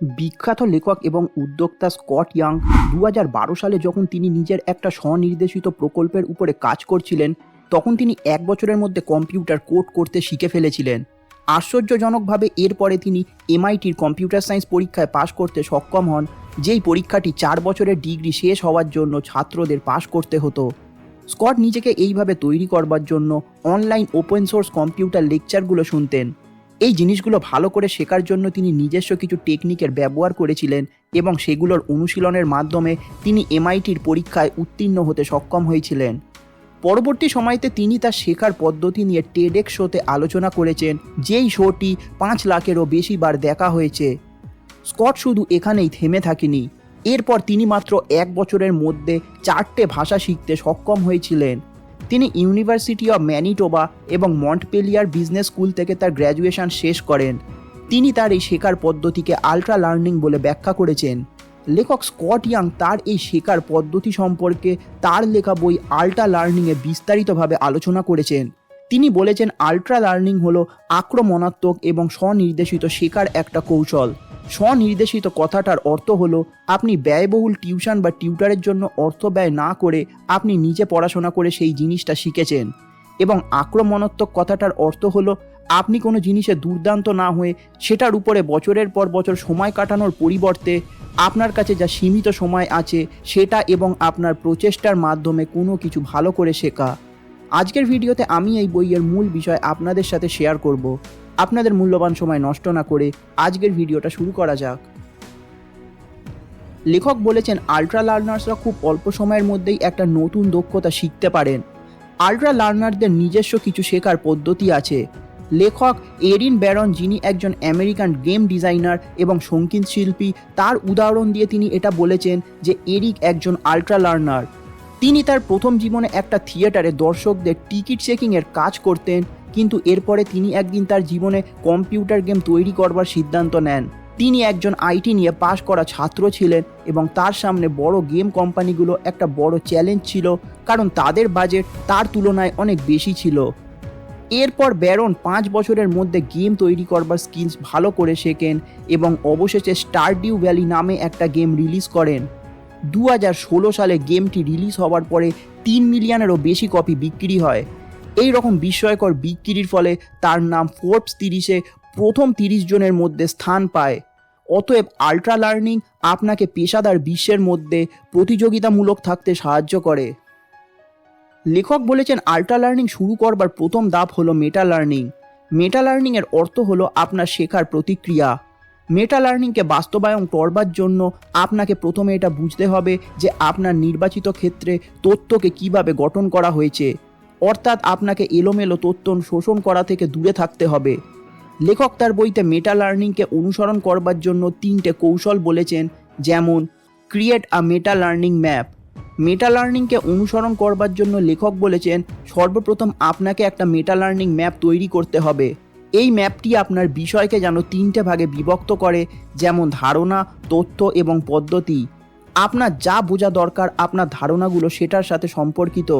বিখ্যাত লেখক এবং উদ্যোক্তা স্কট ইয়াং দু হাজার বারো সালে যখন তিনি নিজের একটা স্বনির্দেশিত প্রকল্পের উপরে কাজ করছিলেন, তখন তিনি এক বছরের মধ্যে কম্পিউটার কোড করতে শিখে ফেলেছিলেন। আশ্চর্যজনকভাবে এরপরে তিনি এমআইটির কম্পিউটার সায়েন্স পরীক্ষায় পাশ করতে সক্ষম হন, যেই পরীক্ষাটি চার বছরের ডিগ্রি শেষ হওয়ার জন্য ছাত্রদের পাশ করতে হতো। স্কট নিজেকে এইভাবে তৈরি করবার জন্য অনলাইন ওপেন সোর্স কম্পিউটার লেকচারগুলো শুনতেন। এই জিনিসগুলো ভালো করে শেখার জন্য তিনি নিজস্ব কিছু টেকনিকের ব্যবহার করেছিলেন এবং সেগুলোর অনুশীলনের মাধ্যমে তিনি এমআইটির পরীক্ষায় উত্তীর্ণ হতে সক্ষম হয়েছিলেন। পরবর্তী সময়তে তিনি তার শেখার পদ্ধতি নিয়ে টেডেক শোতে আলোচনা করেছেন, যেই শোটি পাঁচ লাখেরও বেশি বার দেখা হয়েছে। স্কট শুধু এখানেই থেমে থাকেনি। এরপর তিনি মাত্র এক বছরের মধ্যে চারটে ভাষা শিখতে সক্ষম হয়েছিলেন। তিনি ইউনিভার্সিটি অব ম্যানিটোবা এবং মন্টপেলিয়ার বিজনেস স্কুল থেকে তার গ্র্যাজুয়েশন শেষ করেন। তিনি তার এই শেখার পদ্ধতিকে আলট্রা লার্নিং বলে ব্যাখ্যা করেছেন। লেখক স্কট ইয়াং তার এই শেখার পদ্ধতি সম্পর্কে তার লেখা বই আল্ট্রা লার্নিংয়ে বিস্তারিতভাবে আলোচনা করেছেন। তিনি বলেছেন আল্ট্রা লার্নিং হলো আক্রমণাত্মক এবং স্বনির্দেশিত শেখার একটা কৌশল। স্বনির্দেশিত কথাটার অর্থ হলো, আপনি ব্যয়বহুল টিউশন বা টিউটারের জন্য অর্থ ব্যয় না করে আপনি নিজে পড়াশোনা করে সেই জিনিসটা শিখেছেন। এবং আক্রমণাত্মক কথাটার অর্থ হলো, আপনি কোনো জিনিসে দুর্দান্ত না হয়ে সেটার উপরে বছরের পর বছর সময় কাটানোর পরিবর্তে আপনার কাছে যা সীমিত সময় আছে সেটা এবং আপনার প্রচেষ্টার মাধ্যমে কোনো কিছু ভালো করে শেখা। আজকের ভিডিওতে আমি এই বইয়ের মূল বিষয় আপনাদের সাথে শেয়ার করব। আপনাদের মূল্যবান সময় নষ্ট না করে আজকের ভিডিওটা শুরু করা যাক। লেখক বলেছেন আল্ট্রা লার্নার্সরা খুব অল্প সময়ের মধ্যেই একটা নতুন দক্ষতা শিখতে পারেন। আল্ট্রা লার্নারদের নিজস্ব কিছু শেখার পদ্ধতি আছে। লেখক এরিন ব্যারন, যিনি একজন আমেরিকান গেম ডিজাইনার এবং সংগীত শিল্পী, তার উদাহরণ দিয়ে তিনি এটা বলেছেন যে, এরিক একজন আল্ট্রা লার্নার তিনি তার প্রথম জীবনে একটা থিয়েটারে দর্শকদের টিকিট চেকিংয়ের কাজ করতেন। কিন্তু এরপরে তিনি একদিন তার জীবনে কম্পিউটার গেম তৈরি করবার সিদ্ধান্ত নেন। তিনি একজন আইটি নিয়ে পাশ করা ছাত্র ছিলেন এবং তার সামনে বড় গেম কোম্পানিগুলো একটা বড় চ্যালেঞ্জ ছিল, কারণ তাদের বাজেট তার তুলনায় অনেক বেশি ছিল। এরপর ব্যারন পাঁচ বছরের মধ্যে গেম তৈরি করবার স্কিলস ভালো করে শেখেন এবং অবশেষে স্টারডিউ ভ্যালি নামে একটা গেম রিলিজ করেন। দু হাজার ষোলো সালে গেমটি রিলিজ হওয়ার পরে তিন মিলিয়নেরও বেশি কপি বিক্রি হয়। এই রকম বিস্ময়কর বিক্রির ফলে তার নাম ফোর্বস তিরিশে প্রথম তিরিশ জনের মধ্যে স্থান পায়। অতএব আল্ট্রা লার্নিং আপনাকে পেশাদার বিশ্বের মধ্যে প্রতিযোগিতামূলক থাকতে সাহায্য করে। লেখক বলেছেন আল্ট্রা লার্নিং শুরু করবার প্রথম ধাপ হলো মেটা লার্নিং মেটা লার্নিংয়ের অর্থ হলো আপনার শেখার প্রতিক্রিয়া। মেটা লার্নিংকে বাস্তবায়ন করবার জন্য আপনাকে প্রথমে এটা বুঝতে হবে যে আপনার নির্বাচিত ক্ষেত্রে তথ্যকে কীভাবে গঠন করা হয়েছে। অর্থাৎ আপনাকে এলোমেলো তথ্য শোষণ করা থেকে দূরে থাকতে হবে। লেখক তার বইতে মেটা লার্নিংকে অনুসরণ করবার জন্য তিনটে কৌশল বলেছেন, যেমন create a meta learning map meta লার্নিংকে অনুসরণ করবার জন্য লেখক বলেছেন, সর্বপ্রথম আপনাকে একটা মেটা লার্নিং ম্যাপ তৈরি করতে হবে। এই ম্যাপটি আপনার বিষয়কে যেন তিনটে ভাগে বিভক্ত করে, যেমন ধারণা, তথ্য এবং পদ্ধতি। আপনার যা বোঝা দরকার আপনার ধারণাগুলো সেটার সাথে সম্পর্কিত।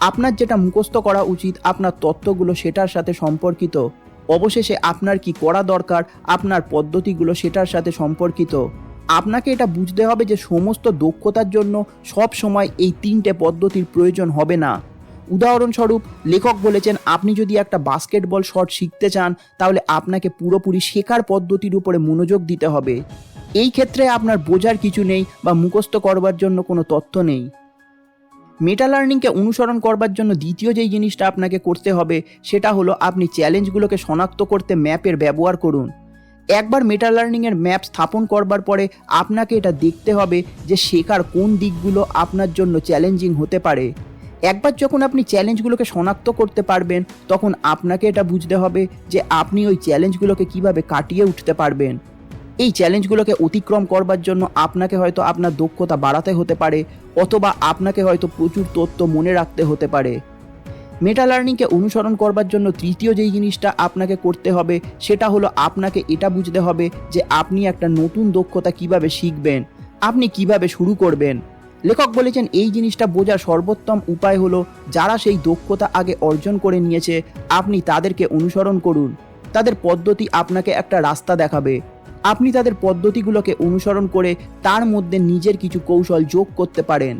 আপনার যেটা মুখস্থ করা উচিত, আপনার তত্ত্বগুলো সেটার সাথে সম্পর্কিত। অবশেষে আপনার কি করা দরকার, আপনার পদ্ধতিগুলো সেটার সাথে সম্পর্কিত। আপনাকে এটা বুঝতে হবে যে সমস্ত দক্ষতার জন্য সব সময় এই তিনটে পদ্ধতির প্রয়োজন হবে না। উদাহরণস্বরূপ, লেখক বলেছেন, আপনি যদি একটা বাস্কেটবল শট শিখতে চান, তাহলে আপনাকে পুরোপুরি শেখার পদ্ধতির উপরে মনোযোগ দিতে হবে। এই ক্ষেত্রে আপনার বোঝার কিছু নেই বা মুখস্থ করবার জন্য কোনো তথ্য নেই। মেটা লার্নিংকে অনুসরণ করবার জন্য দ্বিতীয় যেই জিনিসটা আপনাকে করতে হবে, সেটা হলো আপনি চ্যালেঞ্জগুলোকে শনাক্ত করতে ম্যাপের ব্যবহার করুন। একবার মেটা লার্নিংয়ের ম্যাপ স্থাপন করবার পরে আপনাকে এটা দেখতে হবে যে শেখার কোন দিকগুলো আপনার জন্য চ্যালেঞ্জিং হতে পারে। একবার যখন আপনি চ্যালেঞ্জগুলোকে শনাক্ত করতে পারবেন, তখন আপনাকে এটা বুঝতে হবে যে আপনি ওই চ্যালেঞ্জগুলোকে কীভাবে কাটিয়ে উঠতে পারবেন। এই চ্যালেঞ্জগুলোকে অতিক্রম করবার জন্য আপনাকে হয়তো আপনার দক্ষতা বাড়াতে হতে পারে, অথবা আপনাকে হয়তো প্রচুর তথ্য মনে রাখতে হতে পারে। মেটা লার্নিংকে অনুসরণ করবার জন্য তৃতীয় যেই জিনিসটা আপনাকে করতে হবে, সেটা হলো আপনাকে এটা বুঝতে হবে যে আপনি একটা নতুন দক্ষতা কীভাবে শিখবেন, আপনি কীভাবে শুরু করবেন। লেখক বলেছেন, এই জিনিসটা বোঝার সর্বোত্তম উপায় হলো যারা সেই দক্ষতা আগে অর্জন করে নিয়েছে, আপনি তাদেরকে অনুসরণ করুন। তাদের পদ্ধতি আপনাকে একটা রাস্তা দেখাবে। আপনি তাদের পদ্ধতিগুলোকে অনুসরণ করে তার মধ্যে নিজের কিছু কৌশল যোগ করতে পারেন।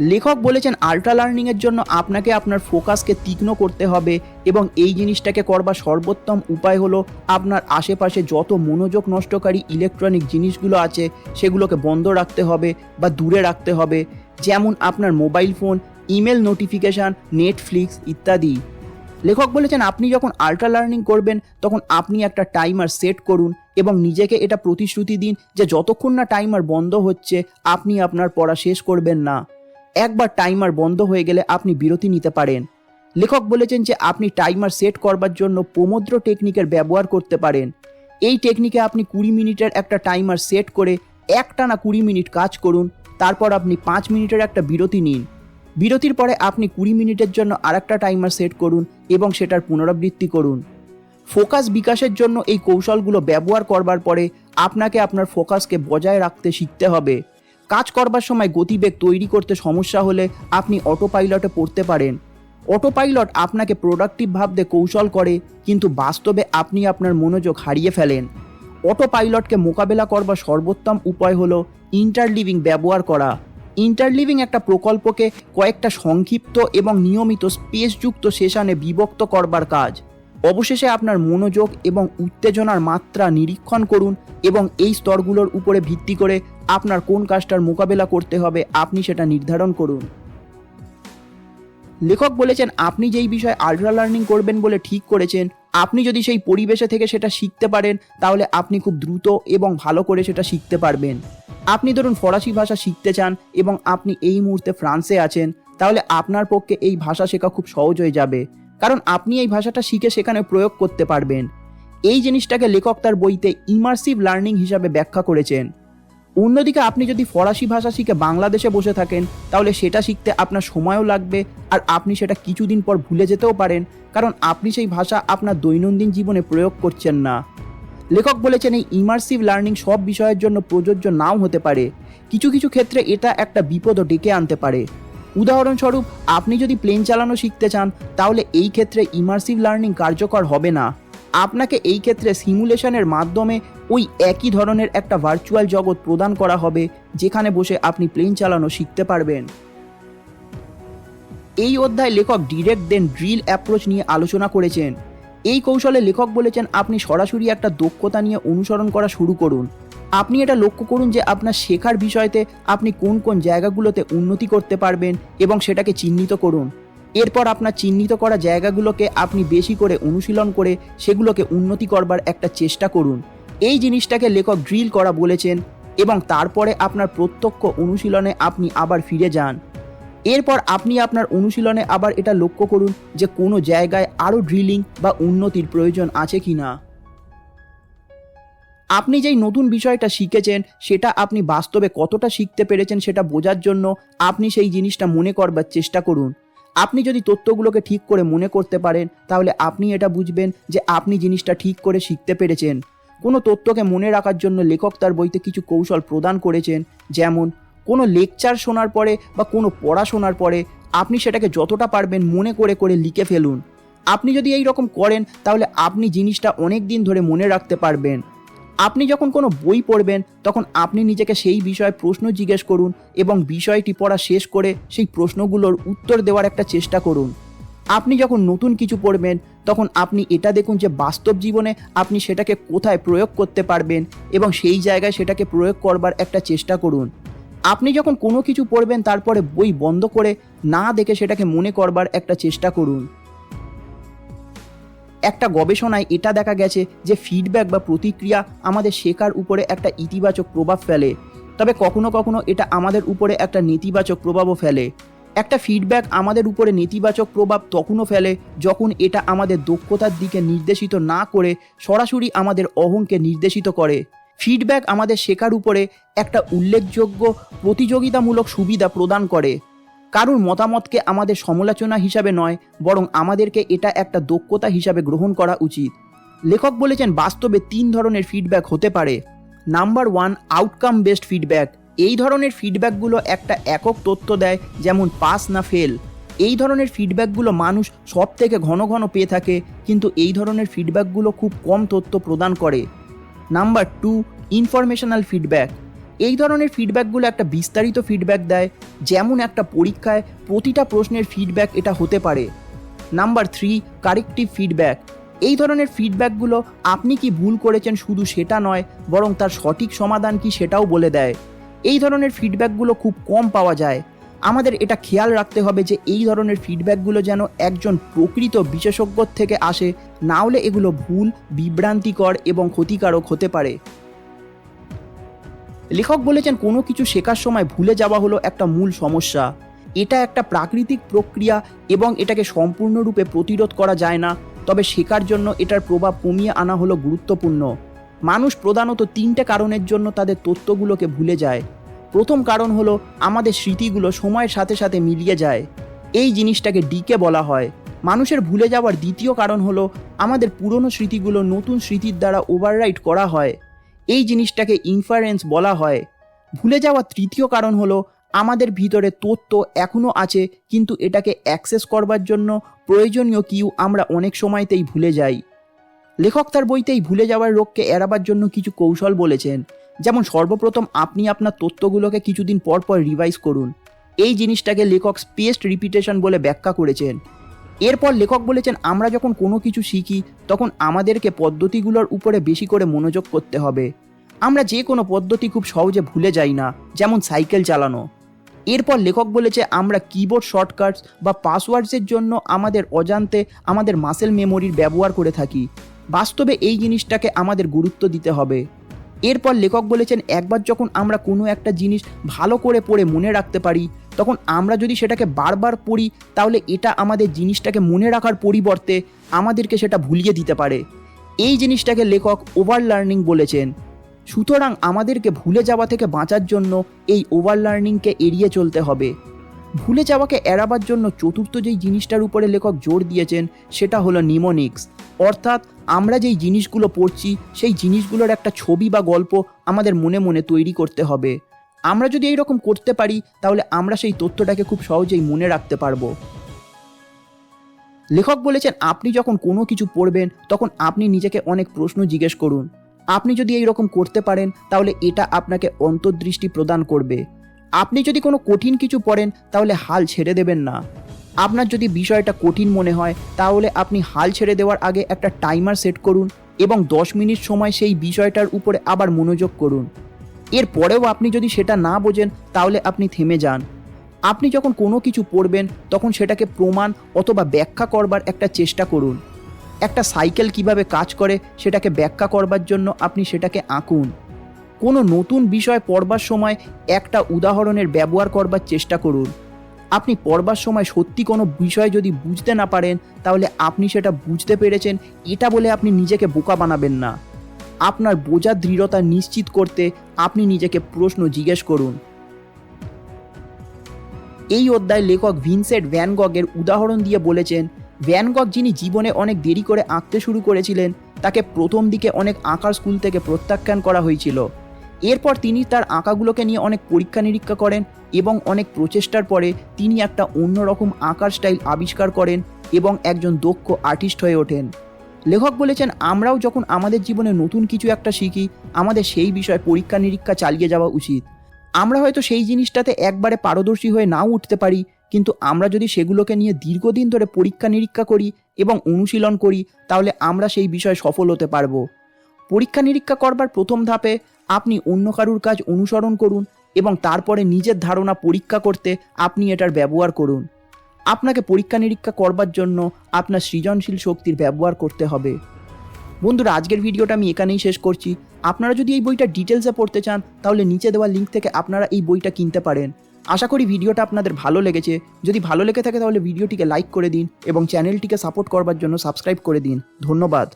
লেখক বলেছেন আল্ট্রা লার্নিংয়ের জন্য আপনাকে আপনার ফোকাসকে তীক্ষ্ণ করতে হবে এবং এই জিনিসটাকে করবার সর্বোত্তম উপায় হলো আপনার আশেপাশে যত মনোযোগ নষ্টকারী ইলেকট্রনিক জিনিসগুলো আছে, সেগুলোকে বন্ধ রাখতে হবে বা দূরে রাখতে হবে। যেমন আপনার mobile phone email notification Netflix ইত্যাদি। লেখক বলেছেন, আপনি যখন আল্ট্রা লার্নিং করবেন, তখন আপনি একটা টাইমার সেট করুন এবং নিজেকে এটা প্রতিশ্রুতি দিন যে যতক্ষণ না টাইমার বন্ধ হচ্ছে, আপনি আপনার পড়া শেষ করবেন না। একবার টাইমার বন্ধ হয়ে গেলে আপনি বিরতি নিতে পারেন। লেখক বলেছেন যে, আপনি টাইমার সেট করবার জন্য পোমদ্র টেকনিকের ব্যবহার করতে পারেন। এই টেকনিকে আপনি কুড়ি মিনিটের একটা টাইমার সেট করে একটানা কুড়ি মিনিট কাজ করুন, তারপর আপনি পাঁচ মিনিটের একটা বিরতি নিন। বিরতির পরে আপনি কুড়ি মিনিটের জন্য আরেকটা টাইমার সেট করুন এবং সেটার পুনরাবৃত্তি করুন। ফোকাস বিকাশের জন্য এই কৌশলগুলো ব্যবহার করবার পরে আপনাকে আপনার ফোকাসকে বজায় রাখতে শিখতে হবে। কাজ করবার সময় গতিবেগ তৈরি করতে সমস্যা হলে আপনি অটো পাইলটে পড়তে পারেন। অটো পাইলট আপনাকে প্রোডাক্টিভ ভাবতে কৌশল করে, কিন্তু বাস্তবে আপনি আপনার মনোযোগ হারিয়ে ফেলেন। অটো পাইলটকে মোকাবেলা করবার সর্বোত্তম উপায় হলো ইন্টারলিভিং ব্যবহার করা। ইন্টারলিভিং একটা প্রকল্পকে কয়েকটা সংক্ষিপ্ত এবং নিয়মিত স্পেসযুক্ত সেশনে বিভক্ত করবার কাজ। অবশেষে আপনার মনোযোগ এবং উত্তেজনার মাত্রা নিরীক্ষণ করুন এবং এই স্তরগুলোর উপরে ভিত্তি করে আপনার কোন কাজটার মোকাবেলা করতে হবে আপনি সেটা নির্ধারণ করুন। লেখক বলেছেন, আপনি যেই বিষয়ে আল্ট্রা লার্নিং করবেন বলে ঠিক করেছেন, আপনি যদি সেই পরিবেশে থেকে সেটা শিখতে পারেন, তাহলে আপনি খুব দ্রুত এবং ভালো করে সেটা শিখতে পারবেন। আপনি ধরুন ফরাসি ভাষা শিখতে চান এবং আপনি এই মুহূর্তে ফ্রান্সে আছেন, তাহলে আপনার পক্ষে এই ভাষা শেখা খুব সহজ হয়ে যাবে। কারণ আপনি এই ভাষাটা শিখে সেখানে প্রয়োগ করতে পারবেন। এই জিনিসটাকে লেখক তার বইতে ইমার্সিভ লার্নিং হিসাবে ব্যাখ্যা করেছেন। অন্যদিকে আপনি যদি ফরাসি ভাষা শিখে বাংলাদেশে বসে থাকেন, তাহলে সেটা শিখতে আপনার সময়ও লাগবে আর আপনি সেটা কিছুদিন পর ভুলে যেতেও পারেন, কারণ আপনি সেই ভাষা আপনার দৈনন্দিন জীবনে প্রয়োগ করছেন না। লেখক বলেছেন এই ইমার্সিভ লার্নিং সব বিষয়ের জন্য প্রযোজ্য নাও হতে পারে। কিছু কিছু ক্ষেত্রে এটা একটা বিপদও ডেকে আনতে পারে। উদাহরণস্বরূপ, আপনি যদি প্লেন চালানো শিখতে চান, তাহলে এই ক্ষেত্রে ইমার্সিভ লার্নিং কার্যকর হবে না। আপনাকে এই ক্ষেত্রে সিমুলেশনের মাধ্যমে ওই একই ধরনের একটা ভার্চুয়াল জগৎ প্রদান করা হবে, যেখানে বসে আপনি প্লেন চালানো শিখতে পারবেন। এই অধ্যায় লেখক ডিরেক্ট দেন ড্রিল অ্যাপ্রোচ নিয়ে আলোচনা করেছেন। এই কৌশলে লেখক বলেছেন, আপনি সরাসরি একটা দক্ষতা নিয়ে অনুসরণ করা শুরু করুন। আপনি এটা লক্ষ্য করুন যে আপনার শেখার বিষয়তে আপনি কোন কোন জায়গাগুলোতে উন্নতি করতে পারবেন এবং সেটাকে চিহ্নিত করুন। এরপর আপনার চিহ্নিত করা জায়গাগুলোকে আপনি বেশি করে অনুশীলন করে সেগুলোকে উন্নতি করবার একটা চেষ্টা করুন। এই জিনিসটাকে লেখক ড্রিল করা বলেছেন এবং তারপরে আপনার প্রত্যক্ষ অনুশীলনে আপনি আবার ফিরে যান। এরপর আপনি আপনার অনুশীলনে আবার এটা লক্ষ্য করুন যে কোনো জায়গায় আরও ড্রিলিং বা উন্নতির প্রয়োজন আছে কি না। আপনি যেই নতুন বিষয়টা শিখেছেন, সেটা আপনি বাস্তবে কতটা শিখতে পেরেছেন সেটা বোঝার জন্য আপনি সেই জিনিসটা মনে করবার চেষ্টা করুন। আপনি যদি তথ্যগুলোকে ঠিক করে মনে করতে পারেন, তাহলে আপনি এটা বুঝবেন যে আপনি জিনিসটা ঠিক করে শিখতে পেরেছেন। কোনো তথ্যকে মনে রাখার জন্য লেখক তার বইতে কিছু কৌশল প্রদান করেছেন, যেমন কোনো লেকচার শোনার পরে বা কোনো পড়া শোনার পরে আপনি সেটাকে যতটা পারবেন মনে করে করে লিখে ফেলুন। আপনি যদি এই রকম করেন, তাহলে আপনি জিনিসটা অনেক দিন ধরে মনে রাখতে পারবেন। আপনি যখন কোনো বই পড়বেন, তখন আপনি নিজেকে সেই বিষয়ে প্রশ্ন জিজ্ঞেস করুন এবং বিষয়টি পড়া শেষ করে সেই প্রশ্নগুলোর উত্তর দেওয়ার একটা চেষ্টা করুন। আপনি যখন নতুন কিছু পড়বেন, তখন আপনি এটা দেখুন যে বাস্তব জীবনে আপনি সেটাকে কোথায় প্রয়োগ করতে পারবেন এবং সেই জায়গায় সেটাকে প্রয়োগ করবার একটা চেষ্টা করুন। আপনি যখন কোনো কিছু পড়বেন, তারপরে বই বন্ধ করে না দেখে সেটাকে মনে করবার একটা চেষ্টা করুন। একটা গবেষণায় এটা দেখা গেছে যে ফিডব্যাক বা প্রতিক্রিয়া আমাদের শেখার উপরে একটা ইতিবাচক প্রভাব ফেলে। তবে কখনো কখনো এটা আমাদের উপরে একটা নেতিবাচক প্রভাবও ফেলে। একটা ফিডব্যাক আমাদের উপরে নেতিবাচক প্রভাব তখনও ফেলে যখন এটা আমাদের দক্ষতার দিকে নির্দেশিত না করে সরাসরি আমাদের অহংকে নির্দেশিত করে। ফিডব্যাক আমাদের শেখার উপরে একটা উল্লেখযোগ্য প্রতিযোগিতামূলক সুবিধা প্রদান করে। কারুর মতামতকে আমাদের সমালোচনা হিসাবে নয়, বরং আমাদেরকে এটা একটা দক্ষতা হিসাবে গ্রহণ করা উচিত। লেখক বলেছেন, বাস্তবে তিন ধরনের ফিডব্যাক হতে পারে। Number one outcome based feedback এই ধরনের ফিডব্যাকগুলো একটা একক তথ্য দেয়, যেমন পাস না ফেল। এই ধরনের ফিডব্যাকগুলো মানুষ সব থেকে ঘন ঘন পেয়ে থাকে, কিন্তু এই ধরনের ফিডব্যাকগুলো খুব কম তথ্য প্রদান করে। নাম্বার টু ইনফরমেশনাল ফিডব্যাক এই ধরনের ফিডব্যাকগুলো একটা বিস্তারিত ফিডব্যাক দেয়, যেমন একটা পরীক্ষায় প্রতিটা প্রশ্নের ফিডব্যাক এটা হতে পারে। নাম্বার থ্রি কারেক্টিভ ফিডব্যাক এই ধরনের ফিডব্যাকগুলো আপনি কি ভুল করেছেন শুধু সেটা নয়, বরং তার সঠিক সমাধান কি সেটাও বলে দেয়। এই ধরনের ফিডব্যাকগুলো খুব কম পাওয়া যায়। আমাদের এটা খেয়াল রাখতে হবে যে এই ধরনের ফিডব্যাকগুলো যেন একজন প্রকৃত বিশেষজ্ঞর থেকে আসে, না হলে এগুলো ভুল, বিভ্রান্তিকর এবং ক্ষতিকারক হতে পারে। লেখক বলেছেন, কোনো কিছু শেখার সময় ভুলে যাওয়া হলো একটা মূল সমস্যা। এটা একটা প্রাকৃতিক প্রক্রিয়া এবং এটাকে সম্পূর্ণরূপে প্রতিরোধ করা যায় না, তবে শেখার জন্য এটার প্রভাব কমিয়ে আনা হলো গুরুত্বপূর্ণ। মানুষ প্রধানত তিনটে কারণের জন্য তাদের তথ্যগুলোকে ভুলে যায়। প্রথম কারণ হলো আমাদের স্মৃতিগুলো সময়ের সাথে সাথে মিলিয়ে যায়। এই জিনিসটাকে ডিকে বলা হয়। মানুষের ভুলে যাওয়ার দ্বিতীয় কারণ হলো আমাদের পুরনো স্মৃতিগুলো নতুন স্মৃতির দ্বারা ওভাররাইট করা হয়। এই জিনিসটাকে ইনফারেন্স বলা হয়। ভুলে যাওয়ার তৃতীয় কারণ হলো আমাদের ভিতরে তথ্য এখনও আছে, কিন্তু এটাকে অ্যাক্সেস করবার জন্য প্রয়োজনীয় কিউ আমরা অনেক সময়তেই ভুলে যাই। লেখক তার বইতেই ভুলে যাওয়ার রোগকে এড়াবার জন্য কিছু কৌশল বলেছেন। যেমন সর্বপ্রথম আপনি আপনার তথ্যগুলোকে কিছুদিন পর পর রিভাইজ করুন। এই জিনিসটাকে লেখক স্পেসড রিপিটেশন বলে ব্যাখ্যা করেছেন। এরপর লেখক বলেছেন, আমরা যখন কোনো কিছু শিখি, তখন আমাদেরকে পদ্ধতিগুলোর উপরে বেশি করে মনোযোগ করতে হবে। আমরা যে কোনো পদ্ধতি খুব সহজে ভুলে যাই না, যেমন সাইকেল চালানো। এরপর লেখক বলেছে, আমরা কিবোর্ড শর্টকাটস বা পাসওয়ার্ডসের জন্য আমাদের অজান্তে আমাদের মাসেল মেমোরির ব্যবহার করে থাকি। বাস্তবে এই জিনিসটাকে আমাদের গুরুত্ব দিতে হবে। এরপর লেখক বলেছেন, একবার যখন আমরা কোনো একটা জিনিস ভালো করে পড়ে মনে রাখতে পারি, তখন আমরা যদি সেটাকে বারবার পড়ি, তাহলে এটা আমাদের জিনিসটাকে মনে রাখার পরিবর্তে আমাদেরকে সেটা ভুলিয়ে দিতে পারে। এই জিনিসটাকে লেখক ওভার লার্নিং বলেছেন। সুতরাং আমাদেরকে ভুলে যাওয়া থেকে বাঁচার জন্য এই ওভার লার্নিংকে এড়িয়ে চলতে হবে। ভুলে যাওয়াকে এড়াবার জন্য চতুর্থ যেই জিনিসটার উপরে লেখক জোর দিয়েছেন, সেটা হলো নিমোনিক্স অর্থাৎ আমরা যেই জিনিসগুলো পড়ছি, সেই জিনিসগুলোর একটা ছবি বা গল্প আমাদের মনে মনে তৈরি করতে হবে। আমরা যদি এইরকম করতে পারি, তাহলে আমরা সেই তথ্যটাকে খুব সহজেই মনে রাখতে পারব। লেখক বলেছেন, আপনি যখন কোনো কিছু পড়বেন, তখন আপনি নিজেকে অনেক প্রশ্ন জিজ্ঞেস করুন। আপনি যদি এই রকম করতে পারেন, তাহলে এটা আপনাকে অন্তর্দৃষ্টি প্রদান করবে। আপনি যদি কোনো কঠিন কিছু পড়েন, তাহলে হাল ছেড়ে দেবেন না। আপনার যদি বিষয়টা কঠিন মনে হয়, তাহলে আপনি হাল ছেড়ে দেওয়ার আগে একটা টাইমার সেট করুন এবং দশ মিনিট সময় সেই বিষয়টার উপরে আবার মনোযোগ করুন। এরপরেও আপনি যদি সেটা না বোঝেন, তাহলে আপনি থেমে যান। আপনি যখন কোনো কিছু পড়বেন, তখন সেটাকে প্রমাণ অথবা ব্যাখ্যা করবার একটা চেষ্টা করুন। একটা সাইকেল কীভাবে কাজ করে, সেটাকে ব্যাখ্যা করবার জন্য আপনি সেটাকে আঁকুন। কোনো নতুন বিষয় পড়বার সময় একটা উদাহরণের ব্যবহার করবার চেষ্টা করুন। আপনি পড়বার সময় সত্যি কোনো বিষয় যদি বুঝতে না পারেন, তাহলে আপনি সেটা বুঝতে পেরেছেন, এটা বলে আপনি নিজেকে বোকা বানাবেন না। আপনার বোঝার দৃঢ়তা নিশ্চিত করতে আপনি নিজেকে প্রশ্ন জিজ্ঞেস করুন। এই অধ্যায় লেখক ভিনসেন্ট ভ্যানগগের উদাহরণ দিয়ে বলেছেন ভ্যানগগ যিনি জীবনে অনেক দেরি করে আঁকতে শুরু করেছিলেন, তাকে প্রথম দিকে অনেক আঁকার স্কুল থেকে প্রত্যাখ্যান করা হয়েছিল। এরপর তিনি তার আঁকাগুলোকে নিয়ে অনেক পরীক্ষা নিরীক্ষা করেন এবং অনেক প্রচেষ্টার পরে তিনি একটা অন্যরকম আঁকার স্টাইল আবিষ্কার করেন এবং একজন দক্ষ আর্টিস্ট হয়ে ওঠেন। লেখক বলেছেন, আমরাও যখন আমাদের জীবনে নতুন কিছু একটা শিখি, আমাদের সেই বিষয়ে পরীক্ষা নিরীক্ষা চালিয়ে যাওয়া উচিত। আমরা হয়তো সেই জিনিসটাতে একবারে পারদর্শী হয়ে নাও উঠতে পারি, কিন্তু আমরা যদি সেগুলোকে নিয়ে দীর্ঘদিন ধরে পরীক্ষা নিরীক্ষা করি এবং অনুশীলন করি, তাহলে আমরা সেই বিষয়ে সফল হতে পারব। পরীক্ষা নিরীক্ষা করবার প্রথম ধাপে আপনি অন্য কারুর কাজ অনুসরণ করুন এবং তারপরে নিজের ধারণা পরীক্ষা করতে আপনি এটার ব্যবহার করুন। আপনাকে পরীক্ষা নিরীক্ষা করবার জন্য আপনার সৃজনশীল শক্তির ব্যবহার করতে হবে। বন্ধুরা, আজকের ভিডিওটা আমি এখানেই শেষ করছি। আপনারা যদি এই বইটা ডিটেলসে পড়তে চান, তাহলে নিচে দেওয়া লিঙ্ক থেকে আপনারা এই বইটা কিনতে পারেন। আশা করি ভিডিওটা আপনাদের ভালো লেগেছে। যদি ভালো লেগে থাকে, তাহলে ভিডিওটিকে লাইক করে দিন এবং চ্যানেলটিকে সাপোর্ট করবার জন্য সাবস্ক্রাইব করে দিন। ধন্যবাদ।